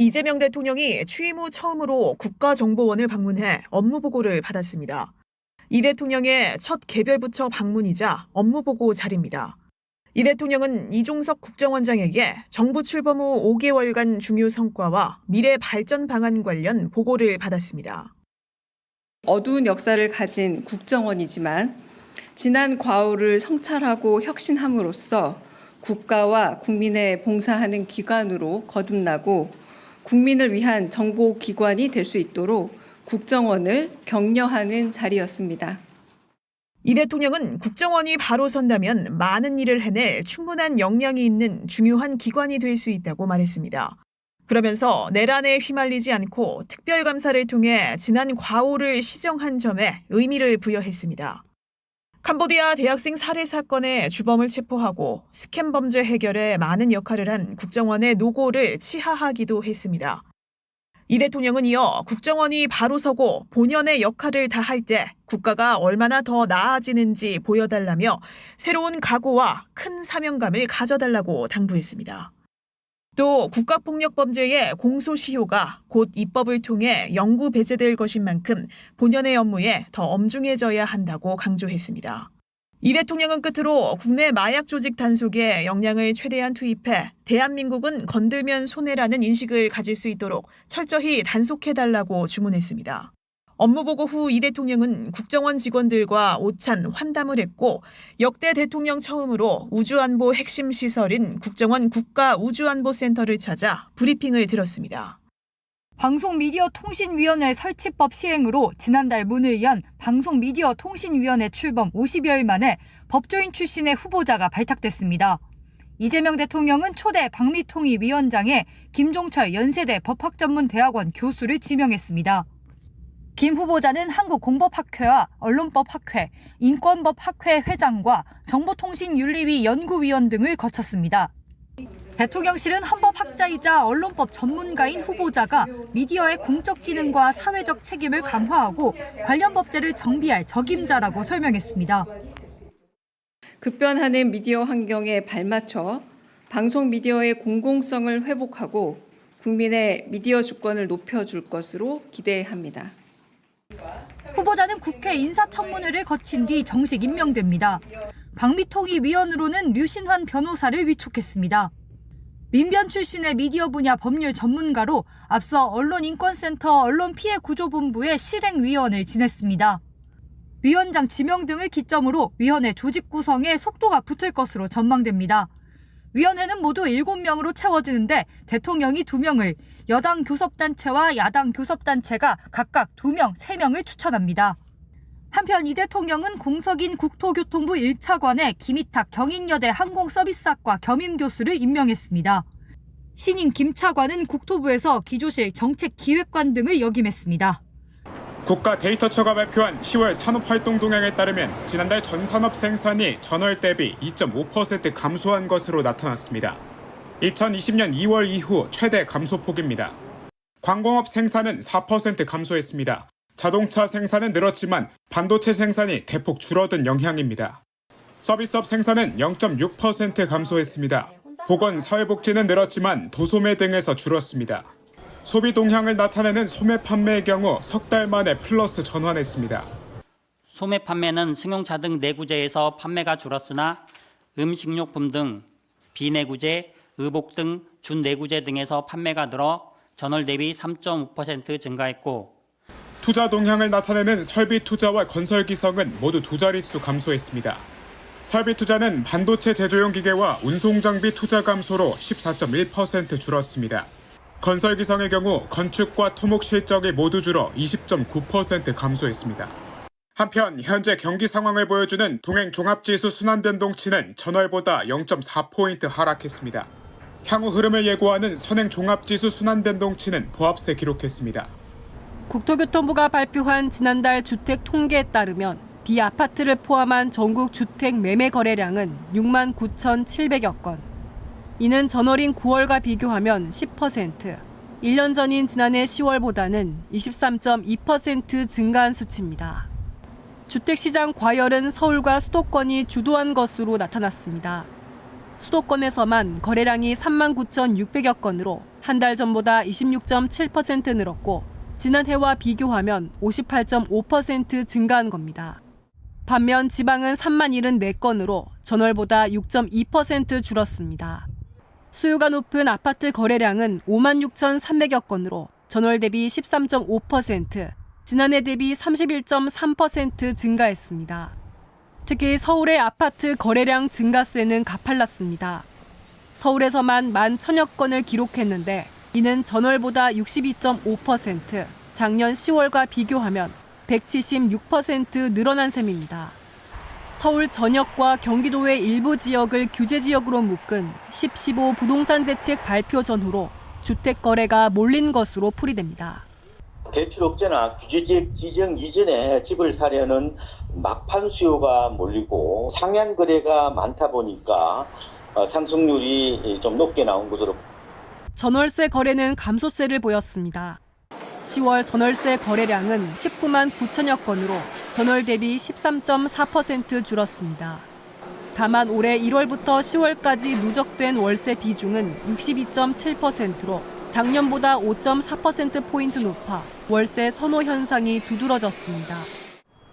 이재명 대통령이 취임 후 처음으로 국가정보원을 방문해 업무 보고를 받았습니다. 이 대통령의 첫 개별 부처 방문이자 업무 보고 자리입니다. 이 대통령은 이종석 국정원장에게 정부 출범 후 5개월간 중요 성과와 미래 발전 방안 관련 보고를 받았습니다. 어두운 역사를 가진 국정원이지만 지난 과오를 성찰하고 혁신함으로써 국가와 국민에 봉사하는 기관으로 거듭나고 국민을 위한 정보 기관이 될 수 있도록 국정원을 격려하는 자리였습니다. 이 대통령은 국정원이 바로 선다면 많은 일을 해낼 충분한 역량이 있는 중요한 기관이 될 수 있다고 말했습니다. 그러면서 내란에 휘말리지 않고 특별감사를 통해 지난 과오를 시정한 점에 의미를 부여했습니다. 캄보디아 대학생 살해 사건의 주범을 체포하고 스캔 범죄 해결에 많은 역할을 한 국정원의 노고를 치하하기도 했습니다. 이 대통령은 이어 국정원이 바로 서고 본연의 역할을 다할 때 국가가 얼마나 더 나아지는지 보여달라며 새로운 각오와 큰 사명감을 가져달라고 당부했습니다. 또 국가폭력범죄의 공소시효가 곧 입법을 통해 영구 배제될 것인 만큼 본연의 업무에 더 엄중해져야 한다고 강조했습니다. 이 대통령은 끝으로 국내 마약 조직 단속에 역량을 최대한 투입해 대한민국은 건들면 손해라는 인식을 가질 수 있도록 철저히 단속해달라고 주문했습니다. 업무 보고 후 이 대통령은 국정원 직원들과 오찬 환담을 했고 역대 대통령 처음으로 우주안보 핵심 시설인 국정원 국가우주안보센터를 찾아 브리핑을 들었습니다. 방송미디어통신위원회 설치법 시행으로 지난달 문을 연 방송미디어통신위원회 출범 50여일 만에 법조인 출신의 후보자가 발탁됐습니다. 이재명 대통령은 초대 방미통일위원장에 김종철 연세대 법학전문대학원 교수를 지명했습니다. 김 후보자는 한국공법학회와 언론법학회, 인권법학회 회장과 정보통신윤리위 연구위원 등을 거쳤습니다. 대통령실은 헌법학자이자 언론법 전문가인 후보자가 미디어의 공적 기능과 사회적 책임을 강화하고 관련 법제를 정비할 적임자라고 설명했습니다. 급변하는 미디어 환경에 발맞춰 방송 미디어의 공공성을 회복하고 국민의 미디어 주권을 높여줄 것으로 기대합니다. 후보자는 국회 인사청문회를 거친 뒤 정식 임명됩니다. 방미통일위원으로는 류신환 변호사를 위촉했습니다. 민변 출신의 미디어 분야 법률 전문가로 앞서 언론인권센터 언론피해구조본부의 실행위원을 지냈습니다. 위원장 지명 등을 기점으로 위원회 조직 구성에 속도가 붙을 것으로 전망됩니다. 위원회는 모두 7명으로 채워지는데 대통령이 2명을, 여당 교섭단체와 야당 교섭단체가 각각 2명, 3명을 추천합니다. 한편 이 대통령은 공석인 국토교통부 1차관에 김희탁 경인여대 항공서비스학과 겸임교수를 임명했습니다. 신인 김차관은 국토부에서 기조실 정책기획관 등을 역임했습니다. 국가 데이터처가 발표한 10월 산업활동 동향에 따르면 지난달 전 산업 생산이 전월 대비 2.5% 감소한 것으로 나타났습니다. 2020년 2월 이후 최대 감소폭입니다. 광공업 생산은 4% 감소했습니다. 자동차 생산은 늘었지만 반도체 생산이 대폭 줄어든 영향입니다. 서비스업 생산은 0.6% 감소했습니다. 보건 사회복지는 늘었지만 도소매 등에서 줄었습니다. 소비 동향을 나타내는 소매 판매의 경우 석 달 만에 플러스 전환했습니다. 소매 판매는 승용차 등 내구재에서 판매가 줄었으나 음식료품 등 비내구재, 의복 등 준내구재 등에서 판매가 늘어 전월 대비 3.5% 증가했고 투자 동향을 나타내는 설비 투자와 건설 기성은 모두 두 자릿수 감소했습니다. 설비 투자는 반도체 제조용 기계와 운송 장비 투자 감소로 14.1% 줄었습니다. 건설 기성의 경우 건축과 토목 실적이 모두 줄어 20.9% 감소했습니다. 한편 현재 경기 상황을 보여주는 동행 종합지수 순환 변동치는 전월보다 0.4포인트 하락했습니다. 향후 흐름을 예고하는 선행 종합지수 순환 변동치는 보합세 기록했습니다. 국토교통부가 발표한 지난달 주택 통계에 따르면 비아파트를 포함한 전국 주택 매매 거래량은 6만 9,700여 건. 이는 전월인 9월과 비교하면 10%, 1년 전인 지난해 10월보다는 23.2% 증가한 수치입니다. 주택시장 과열은 서울과 수도권이 주도한 것으로 나타났습니다. 수도권에서만 거래량이 3만 9,600여 건으로 한 달 전보다 26.7% 늘었고 지난해와 비교하면 58.5% 증가한 겁니다. 반면 지방은 3만 74건으로 전월보다 6.2% 줄었습니다. 수요가 높은 아파트 거래량은 5만 6,300여 건으로 전월 대비 13.5%, 지난해 대비 31.3% 증가했습니다. 특히 서울의 아파트 거래량 증가세는 가팔랐습니다. 서울에서만 만 천여 건을 기록했는데 이는 전월보다 62.5%, 작년 10월과 비교하면 176% 늘어난 셈입니다. 서울 전역과 경기도의 일부 지역을 규제 지역으로 묶은 10.15 부동산 대책 발표 전후로 주택 거래가 몰린 것으로 풀이됩니다. 대출 억제나 규제지역 지정 이전에 집을 사려는 막판 수요가 몰리고 상향 거래가 많다 보니까 어, 상승률이 좀 높게 나온 것으로 전월세 거래는 감소세를 보였습니다. 10월 전월세 거래량은 19만 9천여 건으로 전월 대비 13.4% 줄었습니다. 다만 올해 1월부터 10월까지 누적된 월세 비중은 62.7%로 작년보다 5.4%포인트 높아 월세 선호 현상이 두드러졌습니다.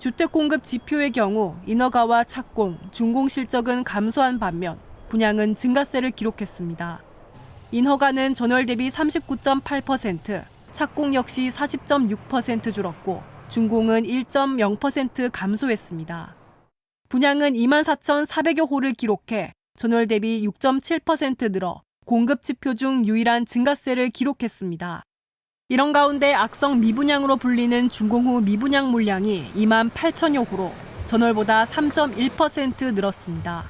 주택 공급 지표의 경우 인허가와 착공, 준공 실적은 감소한 반면 분양은 증가세를 기록했습니다. 인허가는 전월 대비 39.8%, 착공 역시 40.6% 줄었고 준공은 1.0% 감소했습니다. 분양은 24,400여 호를 기록해 전월 대비 6.7% 늘어 공급 지표 중 유일한 증가세를 기록했습니다. 이런 가운데 악성 미분양으로 불리는 준공 후 미분양 물량이 2만 8천여 호로 전월보다 3.1% 늘었습니다.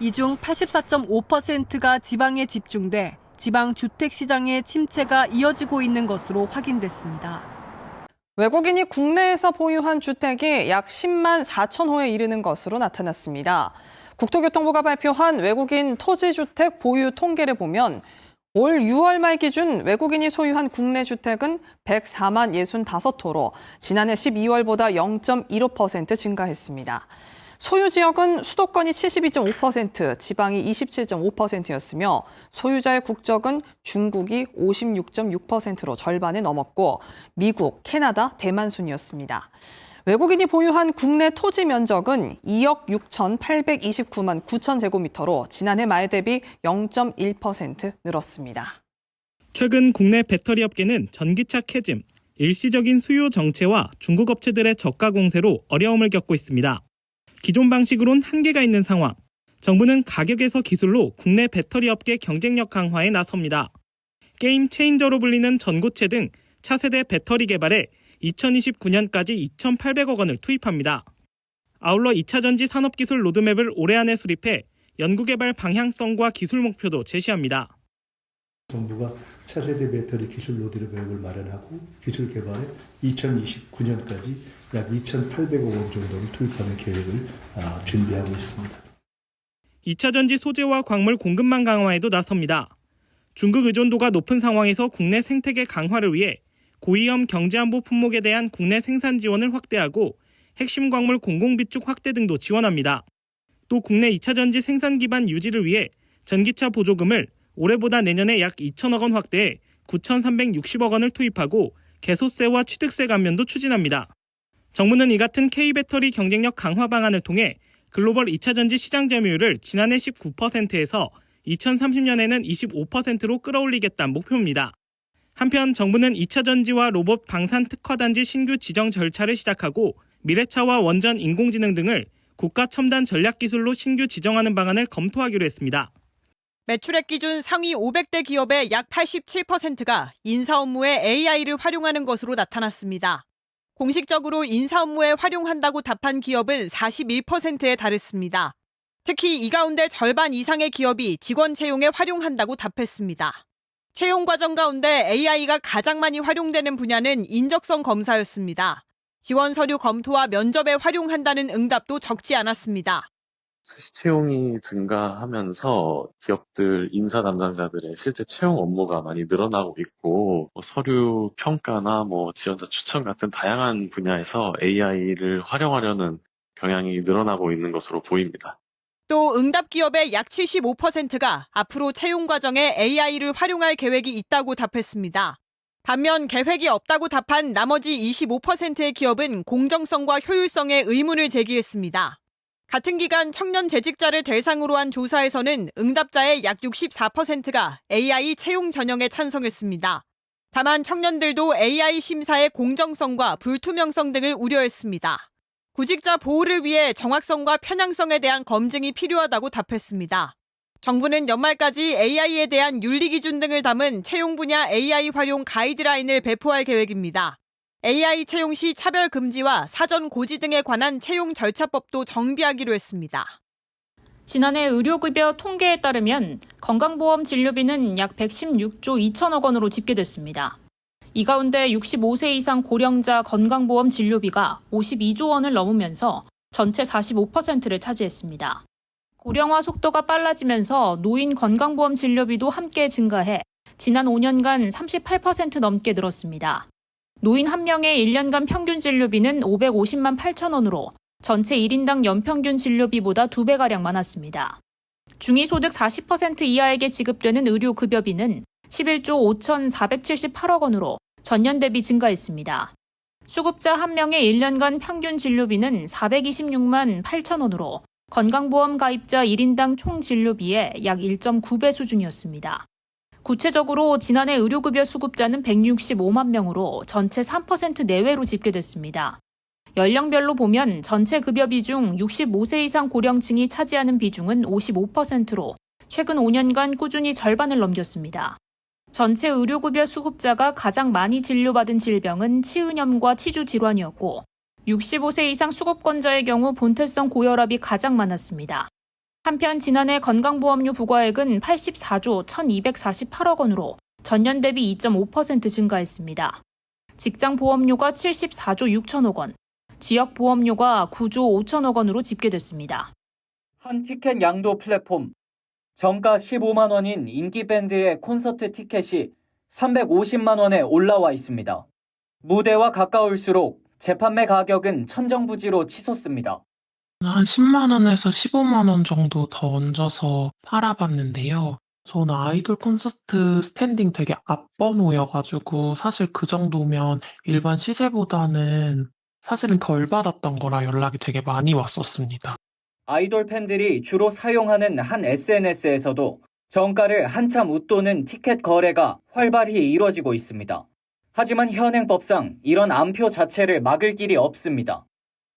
이 중 84.5%가 지방에 집중돼 지방 주택 시장의 침체가 이어지고 있는 것으로 확인됐습니다. 외국인이 국내에서 보유한 주택이 약 10만 4천 호에 이르는 것으로 나타났습니다. 국토교통부가 발표한 외국인 토지주택 보유 통계를 보면 올 6월 말 기준 외국인이 소유한 국내 주택은 104만 65호로 지난해 12월보다 0.15% 증가했습니다. 소유 지역은 수도권이 72.5%, 지방이 27.5%였으며 소유자의 국적은 중국이 56.6%로 절반을 넘었고 미국, 캐나다, 대만 순이었습니다. 외국인이 보유한 국내 토지 면적은 2억 6,829만 9천 제곱미터로 지난해 말 대비 0.1% 늘었습니다. 최근 국내 배터리 업계는 전기차 캐즘, 일시적인 수요 정체와 중국 업체들의 저가 공세로 어려움을 겪고 있습니다. 기존 방식으론 한계가 있는 상황. 정부는 가격에서 기술로 국내 배터리 업계 경쟁력 강화에 나섭니다. 게임 체인저로 불리는 전고체 등 차세대 배터리 개발에 2029년까지 2,800억 원을 투입합니다. 아울러 2차 전지 산업 기술 로드맵을 올해 안에 수립해 연구개발 방향성과 기술 목표도 제시합니다. 정부가 차세대 배터리 기술 로드맵을 마련하고 기술 개발에 2029년까지 약 2,800억 원 정도를 투입하는 계획을 아, 준비하고 있습니다. 2차 전지 소재와 광물 공급망 강화에도 나섭니다. 중국 의존도가 높은 상황에서 국내 생태계 강화를 위해 고위험 경제안보 품목에 대한 국내 생산 지원을 확대하고 핵심 광물 공공비축 확대 등도 지원합니다. 또 국내 2차 전지 생산 기반 유지를 위해 전기차 보조금을 올해보다 내년에 약 2천억 원 확대해 9,360억 원을 투입하고 개소세와 취득세 감면도 추진합니다. 정부는 이 같은 K배터리 경쟁력 강화 방안을 통해 글로벌 2차 전지 시장 점유율을 지난해 19%에서 2030년에는 25%로 끌어올리겠다는 목표입니다. 한편 정부는 2차 전지와 로봇 방산 특화 단지 신규 지정 절차를 시작하고 미래차와 원전 인공지능 등을 국가 첨단 전략 기술로 신규 지정하는 방안을 검토하기로 했습니다. 매출액 기준 상위 500대 기업의 약 87%가 인사 업무에 AI를 활용하는 것으로 나타났습니다. 공식적으로 인사 업무에 활용한다고 답한 기업은 41%에 달했습니다. 특히 이 가운데 절반 이상의 기업이 직원 채용에 활용한다고 답했습니다. 채용 과정 가운데 AI가 가장 많이 활용되는 분야는 인적성 검사였습니다. 지원 서류 검토와 면접에 활용한다는 응답도 적지 않았습니다. 수시 채용이 증가하면서 기업들 인사 담당자들의 실제 채용 업무가 많이 늘어나고 있고 뭐 서류 평가나 뭐 지원자 추천 같은 다양한 분야에서 AI를 활용하려는 경향이 늘어나고 있는 것으로 보입니다. 또 응답 기업의 약 75%가 앞으로 채용 과정에 AI를 활용할 계획이 있다고 답했습니다. 반면 계획이 없다고 답한 나머지 25%의 기업은 공정성과 효율성에 의문을 제기했습니다. 같은 기간 청년 재직자를 대상으로 한 조사에서는 응답자의 약 64%가 AI 채용 전형에 찬성했습니다. 다만 청년들도 AI 심사의 공정성과 불투명성 등을 우려했습니다. 구직자 보호를 위해 정확성과 편향성에 대한 검증이 필요하다고 답했습니다. 정부는 연말까지 AI에 대한 윤리 기준 등을 담은 채용 분야 AI 활용 가이드라인을 배포할 계획입니다. AI 채용 시 차별 금지와 사전 고지 등에 관한 채용 절차법도 정비하기로 했습니다. 지난해 의료급여 통계에 따르면 건강보험 진료비는 약 116조 2천억 원으로 집계됐습니다. 이 가운데 65세 이상 고령자 건강보험 진료비가 52조 원을 넘으면서 전체 45%를 차지했습니다. 고령화 속도가 빨라지면서 노인 건강보험 진료비도 함께 증가해 지난 5년간 38% 넘게 늘었습니다. 노인 한 명의 1년간 평균 진료비는 550만 8천 원으로 전체 1인당 연평균 진료비보다 2배가량 많았습니다. 중위소득 40% 이하에게 지급되는 의료급여비는 11조 5,478억 원으로 전년 대비 증가했습니다. 수급자 한 명의 1년간 평균 진료비는 426만 8천 원으로 건강보험 가입자 1인당 총 진료비의 약 1.9배 수준이었습니다. 구체적으로 지난해 의료급여 수급자는 165만 명으로 전체 3% 내외로 집계됐습니다. 연령별로 보면 전체 급여 비 중 65세 이상 고령층이 차지하는 비중은 55%로 최근 5년간 꾸준히 절반을 넘겼습니다. 전체 의료급여 수급자가 가장 많이 진료받은 질병은 치은염과 치주 질환이었고 65세 이상 수급권자의 경우 본태성 고혈압이 가장 많았습니다. 한편 지난해 건강보험료 부과액은 84조 1248억 원으로 전년 대비 2.5% 증가했습니다. 직장 보험료가 74조 6천억 원, 지역 보험료가 9조 5천억 원으로 집계됐습니다. 한 티켓 양도 플랫폼 정가 15만 원인 인기 밴드의 콘서트 티켓이 350만 원에 올라와 있습니다. 무대와 가까울수록 재판매 가격은 천정부지로 치솟습니다. 한 10만 원에서 15만 원 정도 더 얹어서 팔아봤는데요. 저는 아이돌 콘서트 스탠딩 되게 앞번호여가지고 사실 그 정도면 일반 시세보다는 사실은 덜 받았던 거라 연락이 되게 많이 왔었습니다. 아이돌 팬들이 주로 사용하는 한 SNS에서도 정가를 한참 웃도는 티켓 거래가 활발히 이뤄지고 있습니다. 하지만 현행법상 이런 암표 자체를 막을 길이 없습니다.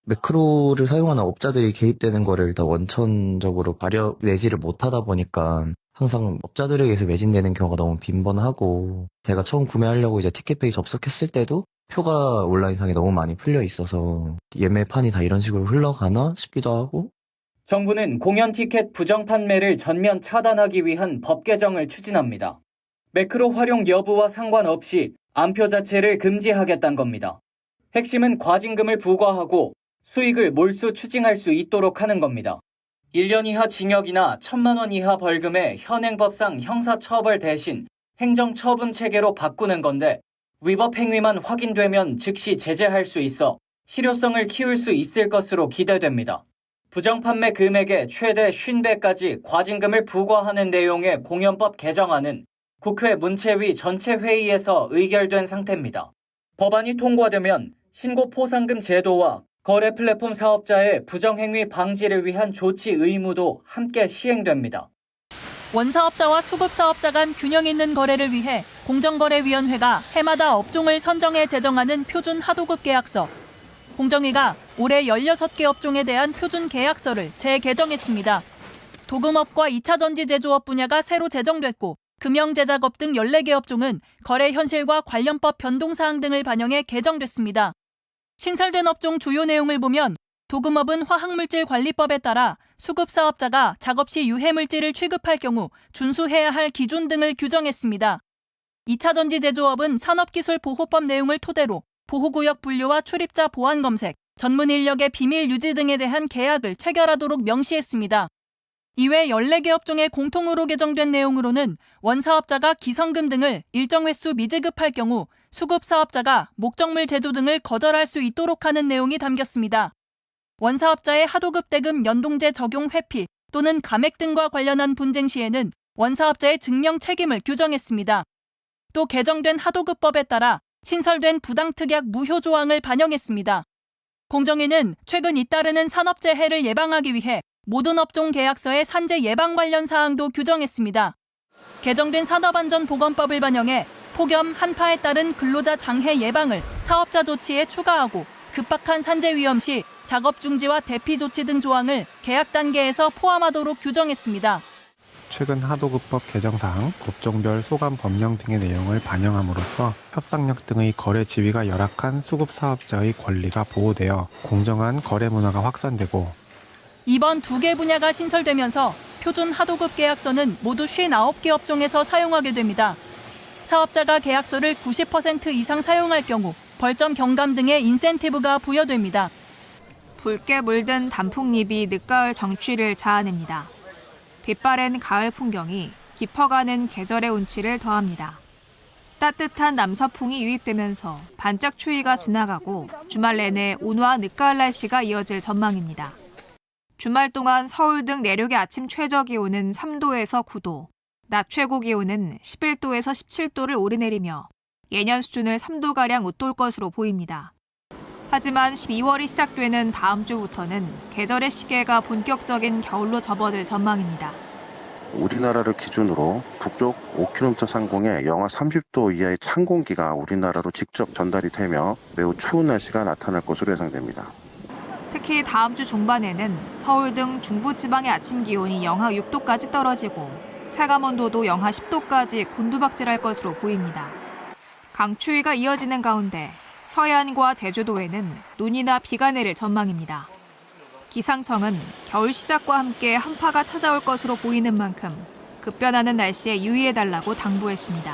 매크로를 사용하는 업자들이 개입되는 거를 다 원천적으로 발효 내지를 못하다 보니까 항상 업자들에게서 매진되는 경우가 너무 빈번하고 제가 처음 구매하려고 이제 티켓페이 접속했을 때도 표가 온라인상에 너무 많이 풀려 있어서 예매판이 다 이런 식으로 흘러가나 싶기도 하고 정부는 공연 티켓 부정 판매를 전면 차단하기 위한 법 개정을 추진합니다. 매크로 활용 여부와 상관없이 암표 자체를 금지하겠다는 겁니다. 핵심은 과징금을 부과하고 수익을 몰수 추징할 수 있도록 하는 겁니다. 1년 이하 징역이나 1천만 원 이하 벌금의 현행법상 형사처벌 대신 행정처분 체계로 바꾸는 건데 위법 행위만 확인되면 즉시 제재할 수 있어 실효성을 키울 수 있을 것으로 기대됩니다. 부정판매 금액의 최대 50배까지 과징금을 부과하는 내용의 공연법 개정안은 국회 문체위 전체 회의에서 의결된 상태입니다. 법안이 통과되면 신고 포상금 제도와 거래 플랫폼 사업자의 부정행위 방지를 위한 조치 의무도 함께 시행됩니다. 원사업자와 수급사업자 간 균형 있는 거래를 위해 공정거래위원회가 해마다 업종을 선정해 제정하는 표준 하도급 계약서. 공정위가 올해 16개 업종에 대한 표준 계약서를 재개정했습니다. 도금업과 2차 전지 제조업 분야가 새로 제정됐고 금형 제작업 등 14개 업종은 거래 현실과 관련법 변동 사항 등을 반영해 개정됐습니다. 신설된 업종 주요 내용을 보면 도금업은 화학물질관리법에 따라 수급사업자가 작업 시 유해물질을 취급할 경우 준수해야 할 기준 등을 규정했습니다. 2차 전지 제조업은 산업기술보호법 내용을 토대로 보호구역 분류와 출입자 보안 검색, 전문 인력의 비밀 유지 등에 대한 계약을 체결하도록 명시했습니다. 이외 14개 업종의 공통으로 개정된 내용으로는 원사업자가 기성금 등을 일정 횟수 미지급할 경우 수급 사업자가 목적물 제조 등을 거절할 수 있도록 하는 내용이 담겼습니다. 원사업자의 하도급 대금 연동제 적용 회피 또는 감액 등과 관련한 분쟁 시에는 원사업자의 증명 책임을 규정했습니다. 또 개정된 하도급법에 따라 신설된 부당특약 무효 조항을 반영했습니다. 공정위는 최근 잇따르는 산업재 해를 예방하기 위해 모든 업종 계약서의 산재 예방 관련 사항도 규정했습니다. 개정된 산업안전보건법을 반영해 폭염, 한파에 따른 근로자 장해 예방을 사업자 조치에 추가하고 급박한 산재 위험 시 작업 중지와 대피 조치 등 조항을 계약 단계에서 포함하도록 규정했습니다. 최근 하도급법 개정사항, 업종별 소감 법령 등의 내용을 반영함으로써 협상력 등의 거래 지위가 열악한 수급 사업자의 권리가 보호되어 공정한 거래 문화가 확산되고 이번 두 개 분야가 신설되면서 표준 하도급 계약서는 모두 59개 업종에서 사용하게 됩니다. 사업자가 계약서를 90% 이상 사용할 경우 벌점 경감 등의 인센티브가 부여됩니다. 붉게 물든 단풍잎이 늦가을 정취를 자아냅니다. 빛바랜 가을 풍경이 깊어가는 계절의 운치를 더합니다. 따뜻한 남서풍이 유입되면서 반짝 추위가 지나가고 주말 내내 온화한 늦가을 날씨가 이어질 전망입니다. 주말 동안 서울 등 내륙의 아침 최저 기온은 3도에서 9도, 낮 최고 기온은 11도에서 17도를 오르내리며 예년 수준을 3도가량 웃돌 것으로 보입니다. 하지만 12월이 시작되는 다음 주부터는 계절의 시계가 본격적인 겨울로 접어들 전망입니다. 우리나라를 기준으로 북쪽 5km 상공에 영하 30도 이하의 찬 공기가 우리나라로 직접 전달이 되며 매우 추운 날씨가 나타날 것으로 예상됩니다. 특히 다음 주 중반에는 서울 등 중부 지방의 아침 기온이 영하 6도까지 떨어지고 체감 온도도 영하 10도까지 곤두박질할 것으로 보입니다. 강추위가 이어지는 가운데 서해안과 제주도에는 눈이나 비가 내릴 전망입니다. 기상청은 겨울 시작과 함께 한파가 찾아올 것으로 보이는 만큼 급변하는 날씨에 유의해달라고 당부했습니다.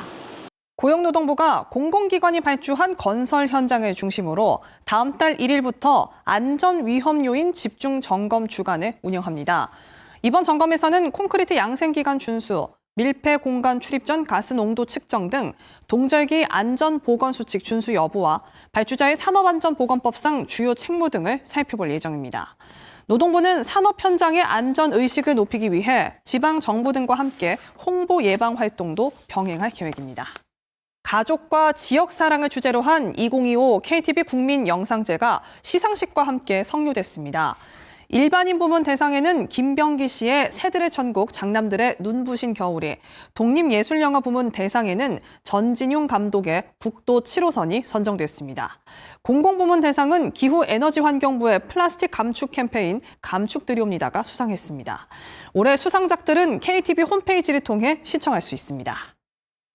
고용노동부가 공공기관이 발주한 건설 현장을 중심으로 다음 달 1일부터 안전 위험 요인 집중 점검 주간을 운영합니다. 이번 점검에서는 콘크리트 양생 기간 준수, 밀폐 공간 출입 전 가스 농도 측정 등 동절기 안전 보건 수칙 준수 여부와 발주자의 산업안전보건법상 주요 책무 등을 살펴볼 예정입니다. 노동부는 산업 현장의 안전 의식을 높이기 위해 지방 정부 등과 함께 홍보 예방 활동도 병행할 계획입니다. 가족과 지역 사랑을 주제로 한 2025 KTV 국민 영상제가 시상식과 함께 성료됐습니다. 일반인 부문 대상에는 김병기 씨의 새들의 천국 장남들의 눈부신 겨울이, 독립예술영화 부문 대상에는 전진용 감독의 북도 7호선이 선정됐습니다. 공공부문 대상은 기후에너지환경부의 플라스틱 감축 캠페인 감축들이 옵니다가 수상했습니다. 올해 수상작들은 KTV 홈페이지를 통해 시청할 수 있습니다.